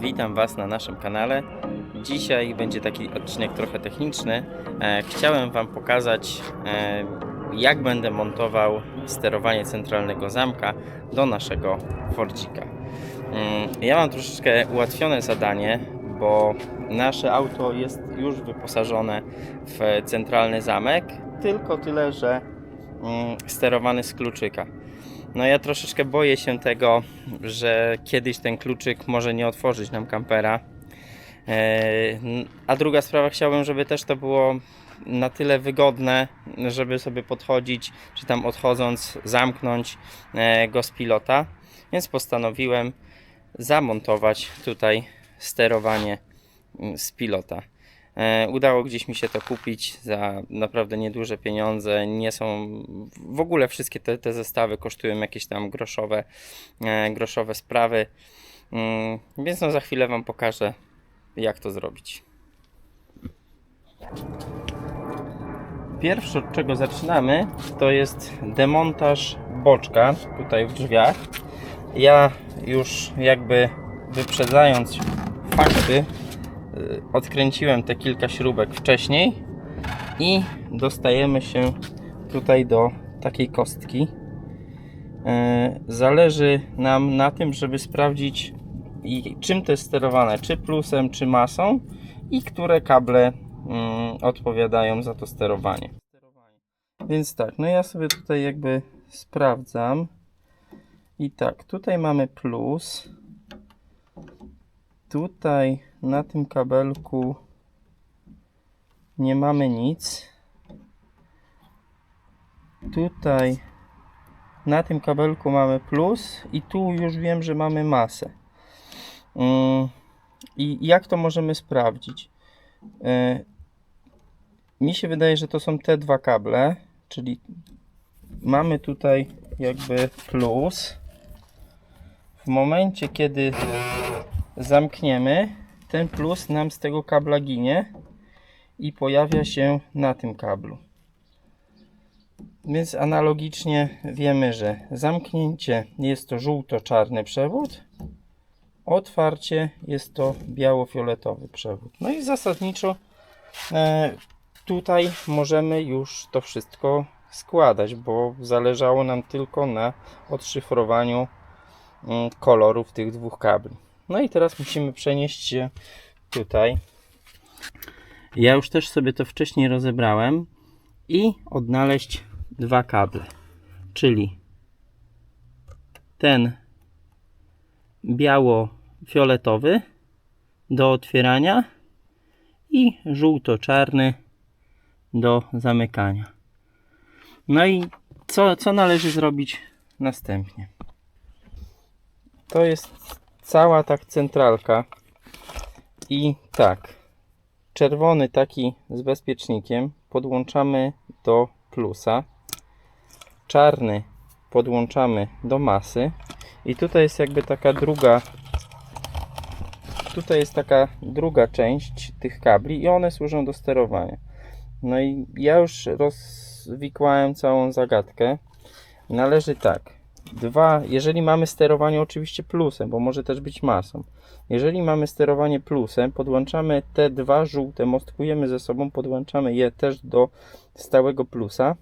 Witam Was na naszym kanale. Dzisiaj będzie taki odcinek trochę techniczny. E, chciałem Wam pokazać, e, jak będę montował sterowanie centralnego zamka do naszego Fordzika. Mm, Ja mam troszeczkę ułatwione zadanie, bo nasze auto jest już wyposażone w centralny zamek, tylko tyle, że mm, sterowany z kluczyka. No ja troszeczkę boję się tego, że kiedyś ten kluczyk może nie otworzyć nam kampera. E, A druga sprawa, chciałbym, żeby też to było na tyle wygodne, żeby sobie podchodzić, czy tam odchodząc, zamknąć e, go z pilota. Więc postanowiłem zamontować tutaj sterowanie mm, z pilota. E, Udało gdzieś mi się to kupić za naprawdę nieduże pieniądze. Nie są w ogóle wszystkie te, te zestawy kosztują jakieś tam groszowe, e, groszowe sprawy. Mm, Więc no za chwilę Wam pokażę, jak to zrobić. Pierwsze od czego zaczynamy to jest demontaż boczka tutaj w drzwiach. Ja już jakby wyprzedzając fakty odkręciłem te kilka śrubek wcześniej i dostajemy się tutaj do takiej kostki. E, Zależy nam na tym, żeby sprawdzić czym to jest sterowane, czy plusem, czy masą i które kable mm, odpowiadają za to sterowanie. Więc tak, no ja sobie tutaj jakby sprawdzam. I tak, tutaj mamy plus. Tutaj na tym kabelku nie mamy nic. Tutaj na tym kabelku mamy plus i tu już wiem, że mamy masę. Mm, I jak to możemy sprawdzić? E, Mi się wydaje, że to są te dwa kable, czyli mamy tutaj jakby plus. W momencie, kiedy zamkniemy, ten plus nam z tego kabla ginie i pojawia się na tym kablu. Więc analogicznie wiemy, że zamknięcie jest to żółto-czarny przewód, otwarcie jest to biało-fioletowy przewód. No i zasadniczo e, tutaj możemy już to wszystko składać, bo zależało nam tylko na odszyfrowaniu mm, kolorów tych dwóch kabli. No i teraz musimy przenieść się tutaj. Ja już też sobie to wcześniej rozebrałem i odnaleźć dwa kable, czyli ten biało-fioletowy do otwierania i żółto-czarny do zamykania. No i co, co należy zrobić następnie? To jest cała tak centralka. I tak. Czerwony taki z bezpiecznikiem podłączamy do plusa. Czarny podłączamy do masy. I tutaj jest jakby taka druga tutaj jest taka druga część tych kabli i one służą do sterowania. No i ja już rozwikłałem całą zagadkę. Należy tak dwa, jeżeli mamy sterowanie oczywiście plusem, bo może też być masą. Jeżeli mamy sterowanie plusem, podłączamy te dwa żółte, mostkujemy ze sobą, podłączamy je też do stałego plusa.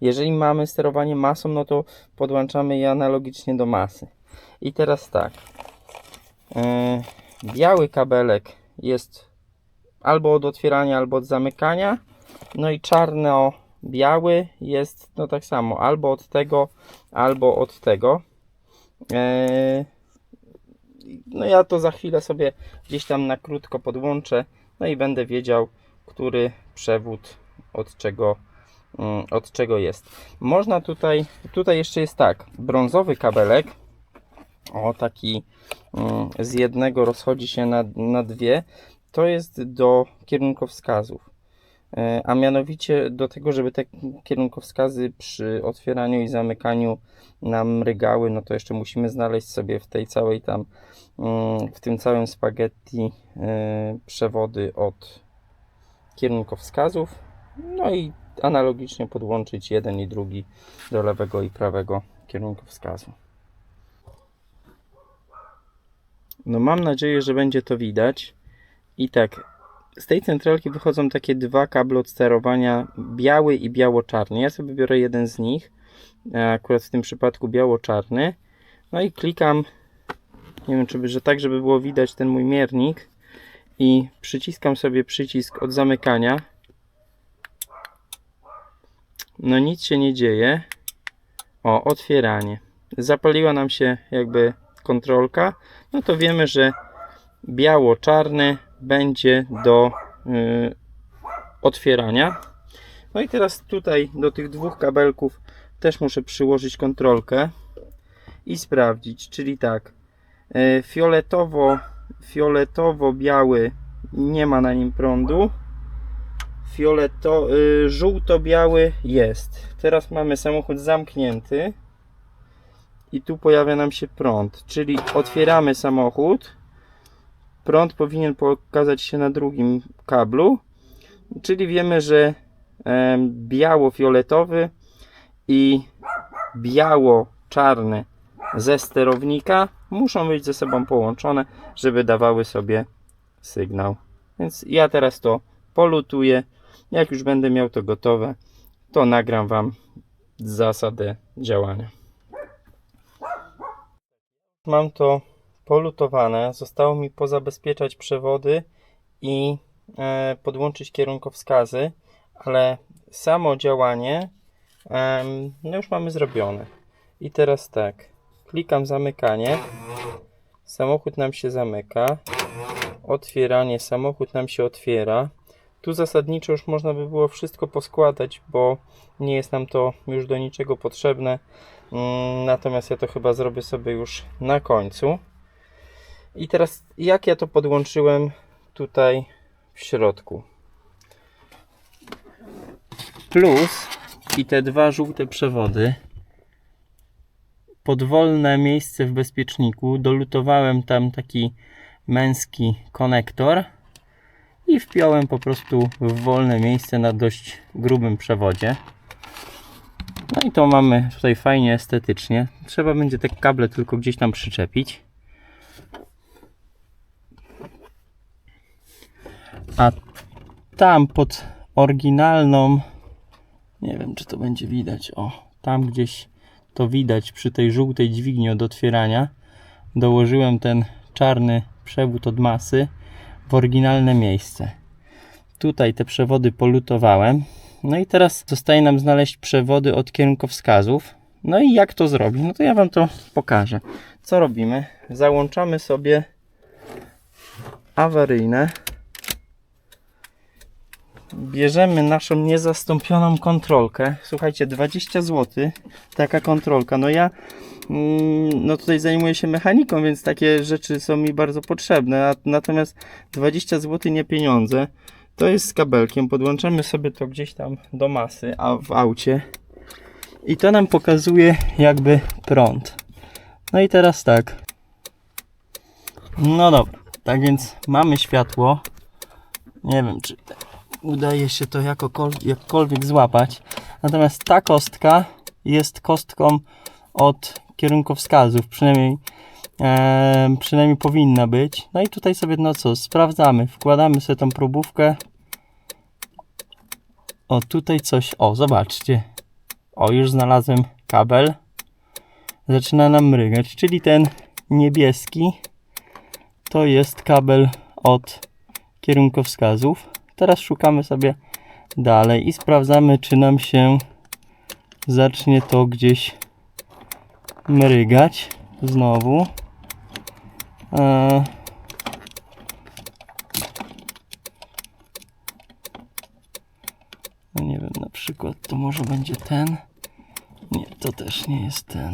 Jeżeli mamy sterowanie masą, no to podłączamy je analogicznie do masy. I teraz tak. Yy, biały kabelek jest albo od otwierania, albo od zamykania. No i czarno biały jest no tak samo, albo od tego, albo od tego. Eee, no ja to za chwilę sobie gdzieś tam na krótko podłączę, no i będę wiedział, który przewód od czego, mm, od czego jest. Można tutaj, tutaj jeszcze jest tak, brązowy kabelek, o taki mm, z jednego rozchodzi się na, na dwie, to jest do kierunkowskazów. E, a mianowicie do tego, żeby te kierunkowskazy przy otwieraniu i zamykaniu nam mrygały, no to jeszcze musimy znaleźć sobie w tej całej tam, mm, w tym całym spaghetti e, przewody od kierunkowskazów, no i analogicznie podłączyć jeden i drugi do lewego i prawego kierunkowskazu. No mam nadzieję, że będzie to widać. I tak, z tej centralki wychodzą takie dwa kable od sterowania, biały i biało-czarny. Ja sobie biorę jeden z nich, e, akurat w tym przypadku biało-czarny. No i klikam, nie wiem, czy by, że tak, żeby było widać ten mój miernik. I przyciskam sobie przycisk od zamykania. No nic się nie dzieje. O, otwieranie. Zapaliła nam się jakby kontrolka. No to wiemy, że biało-czarny będzie do y, otwierania. No i teraz tutaj do tych dwóch kabelków też muszę przyłożyć kontrolkę i sprawdzić, czyli tak y, fioletowo fioletowo-biały nie ma na nim prądu. Fioleto, y, żółto-biały jest. Teraz mamy samochód zamknięty i tu pojawia nam się prąd czyli otwieramy samochód prąd powinien pokazać się na drugim kablu, czyli wiemy, że biało-fioletowy i biało-czarny ze sterownika muszą być ze sobą połączone, żeby dawały sobie sygnał. Więc ja teraz to polutuję. Jak już będę miał to gotowe, to nagram Wam zasadę działania. Mam to polutowane. Zostało mi pozabezpieczać przewody i e, podłączyć kierunkowskazy, ale samo działanie em, no już mamy zrobione. I teraz tak, klikam zamykanie, samochód nam się zamyka, otwieranie, samochód nam się otwiera. Tu zasadniczo już można by było wszystko poskładać, bo nie jest nam to już do niczego potrzebne. Mm, Natomiast ja to chyba zrobię sobie już na końcu. I teraz jak ja to podłączyłem tutaj w środku. Plus i te dwa żółte przewody. Podwolne miejsce w bezpieczniku. Dolutowałem tam taki męski konektor i wpiąłem po prostu w wolne miejsce na dość grubym przewodzie. No i to mamy tutaj fajnie estetycznie. Trzeba będzie te kable tylko gdzieś tam przyczepić. A tam pod oryginalną, nie wiem czy to będzie widać, o, tam gdzieś to widać przy tej żółtej dźwigni od otwierania, dołożyłem ten czarny przewód od masy w oryginalne miejsce. Tutaj te przewody polutowałem. No i teraz zostaje nam znaleźć przewody od kierunkowskazów. No i jak to zrobić? No to ja Wam to pokażę. Co robimy? Załączamy sobie awaryjne bierzemy naszą niezastąpioną kontrolkę. Słuchajcie, 20 zł taka kontrolka. No ja mm, no tutaj zajmuję się mechaniką, więc takie rzeczy są mi bardzo potrzebne. Natomiast 20 zł nie pieniądze. To jest z kabelkiem. Podłączamy sobie to gdzieś tam do masy, a w aucie. I to nam pokazuje jakby prąd. No i teraz tak. No dobra. Tak więc mamy światło. Nie wiem, czy udaje się to jakkolwiek złapać. Natomiast ta kostka jest kostką od kierunkowskazów, przynajmniej, e, przynajmniej powinna być. No i tutaj sobie no co, sprawdzamy, wkładamy sobie tą probówkę. O, tutaj coś, o, zobaczcie. O, już znalazłem kabel. Zaczyna nam mrygać, czyli ten niebieski to jest kabel od kierunkowskazów. Teraz szukamy sobie dalej i sprawdzamy, czy nam się zacznie to gdzieś mrygać znowu. E, No nie wiem, na przykład to może będzie ten. Nie, to też nie jest ten.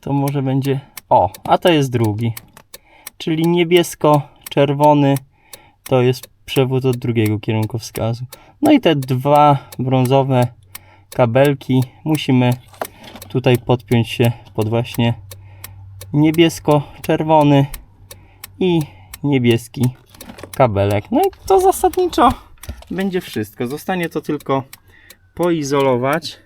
To może będzie. O, a to jest drugi. Czyli niebiesko-czerwony to jest przewód od drugiego kierunkowskazu. No i te dwa brązowe kabelki musimy tutaj podpiąć się pod właśnie niebiesko-czerwony i niebieski kabelek. No i to zasadniczo będzie wszystko. Zostanie to tylko poizolować.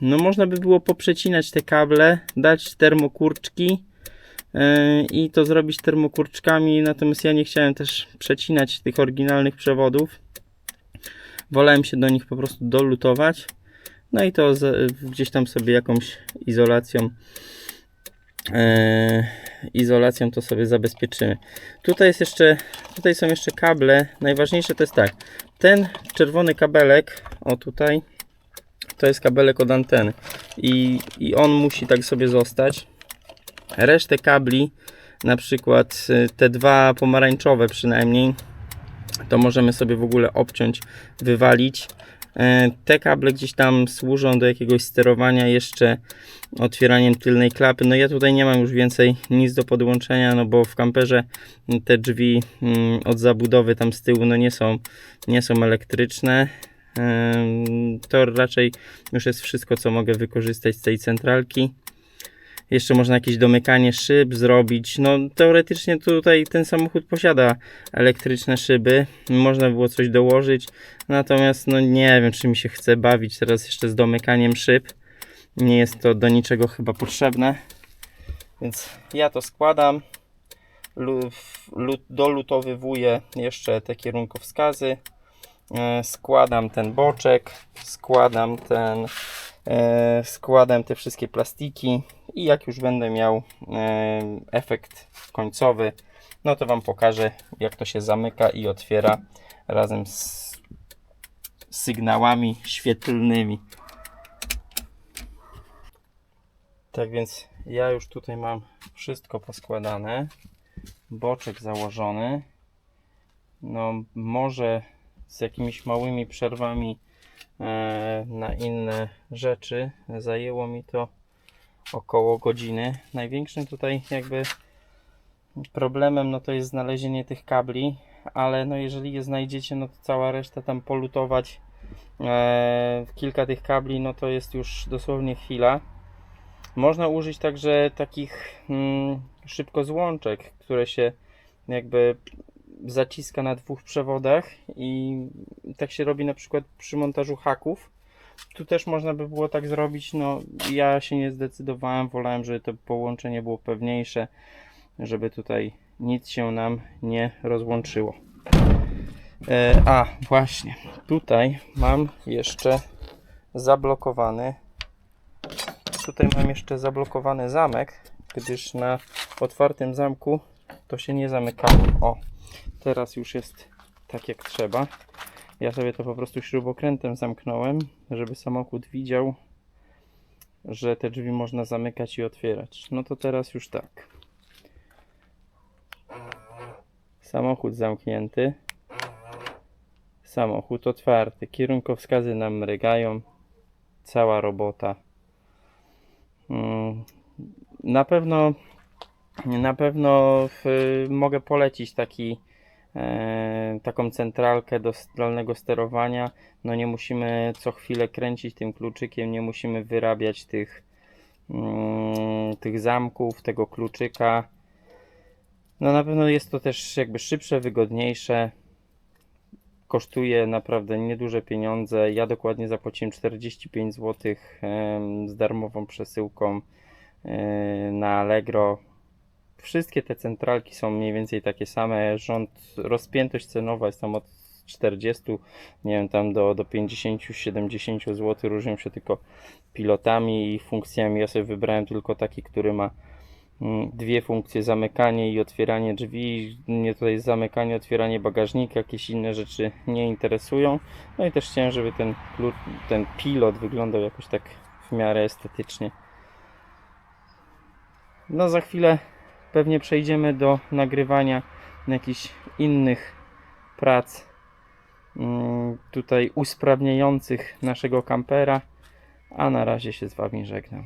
No można by było poprzecinać te kable, dać termokurczki i to zrobić termokurczkami, natomiast ja nie chciałem też przecinać tych oryginalnych przewodów. Wolałem się do nich po prostu dolutować. No i to gdzieś tam sobie jakąś izolacją e, izolacją to sobie zabezpieczymy. Tutaj jest jeszcze, tutaj są jeszcze kable. Najważniejsze to jest tak, ten czerwony kabelek, o tutaj, to jest kabelek od anteny i, i on musi tak sobie zostać. Resztę kabli, na przykład y, te dwa pomarańczowe przynajmniej, to możemy sobie w ogóle obciąć, wywalić. E, Te kable gdzieś tam służą do jakiegoś sterowania jeszcze otwieraniem tylnej klapy. No ja tutaj nie mam już więcej nic do podłączenia, no bo w kamperze te drzwi mm, od zabudowy tam z tyłu no nie są, nie są elektryczne. Em, To raczej już jest wszystko, co mogę wykorzystać z tej centralki. Jeszcze można jakieś domykanie szyb zrobić. No teoretycznie tutaj ten samochód posiada elektryczne szyby. Można było coś dołożyć. Natomiast no nie wiem, czy mi się chce bawić teraz jeszcze z domykaniem szyb. Nie jest to do niczego chyba potrzebne. Więc ja to składam. Dolutowywuję jeszcze te kierunkowskazy. E, Składam ten boczek. Składam ten. e, Składam te wszystkie plastiki. I jak już będę miał e, efekt końcowy, no to Wam pokażę, jak to się zamyka i otwiera razem z sygnałami świetlnymi. Tak więc ja już tutaj mam wszystko poskładane. Boczek założony. No może z jakimiś małymi przerwami e, na inne rzeczy. Zajęło mi to około godziny. Największym tutaj jakby problemem no to jest znalezienie tych kabli, ale no jeżeli je znajdziecie, no to cała reszta tam polutować e, kilka tych kabli, no to jest już dosłownie chwila. Można użyć także takich mm, szybkozłączek, które się jakby zaciska na dwóch przewodach i tak się robi na przykład przy montażu haków. Tu też można by było tak zrobić, no ja się nie zdecydowałem, wolałem, żeby to połączenie było pewniejsze, żeby tutaj nic się nam nie rozłączyło. E, a, właśnie, tutaj mam jeszcze zablokowany tutaj mam jeszcze zablokowany zamek, gdyż na otwartym zamku to się nie zamykało. O, teraz już jest tak jak trzeba. Ja sobie to po prostu śrubokrętem zamknąłem, żeby samochód widział, że te drzwi można zamykać i otwierać. No to teraz już tak. Samochód zamknięty. Samochód otwarty. Kierunkowskazy nam mrygają. Cała robota. Mm, Na pewno na pewno w, mogę polecić taki taką centralkę do zdalnego sterowania. No nie musimy co chwilę kręcić tym kluczykiem, nie musimy wyrabiać tych mm, tych zamków, tego kluczyka. No na pewno jest to też jakby szybsze, wygodniejsze. Kosztuje naprawdę nieduże pieniądze. Ja dokładnie zapłaciłem 45 zł z darmową przesyłką e, na Allegro. Wszystkie te centralki są mniej więcej takie same. Rząd, rozpiętość cenowa jest tam od 40, nie wiem, tam do, do 50-70 zł. Różnią się tylko pilotami i funkcjami. Ja sobie wybrałem tylko taki, który ma mm, dwie funkcje, zamykanie i otwieranie drzwi. Mnie tutaj zamykanie, otwieranie bagażnika, jakieś inne rzeczy nie interesują. No i też chciałem, żeby ten, ten pilot wyglądał jakoś tak w miarę estetycznie. No za chwilę pewnie przejdziemy do nagrywania jakichś innych prac mm, tutaj usprawniających naszego kampera. A na razie się z Wami żegnam.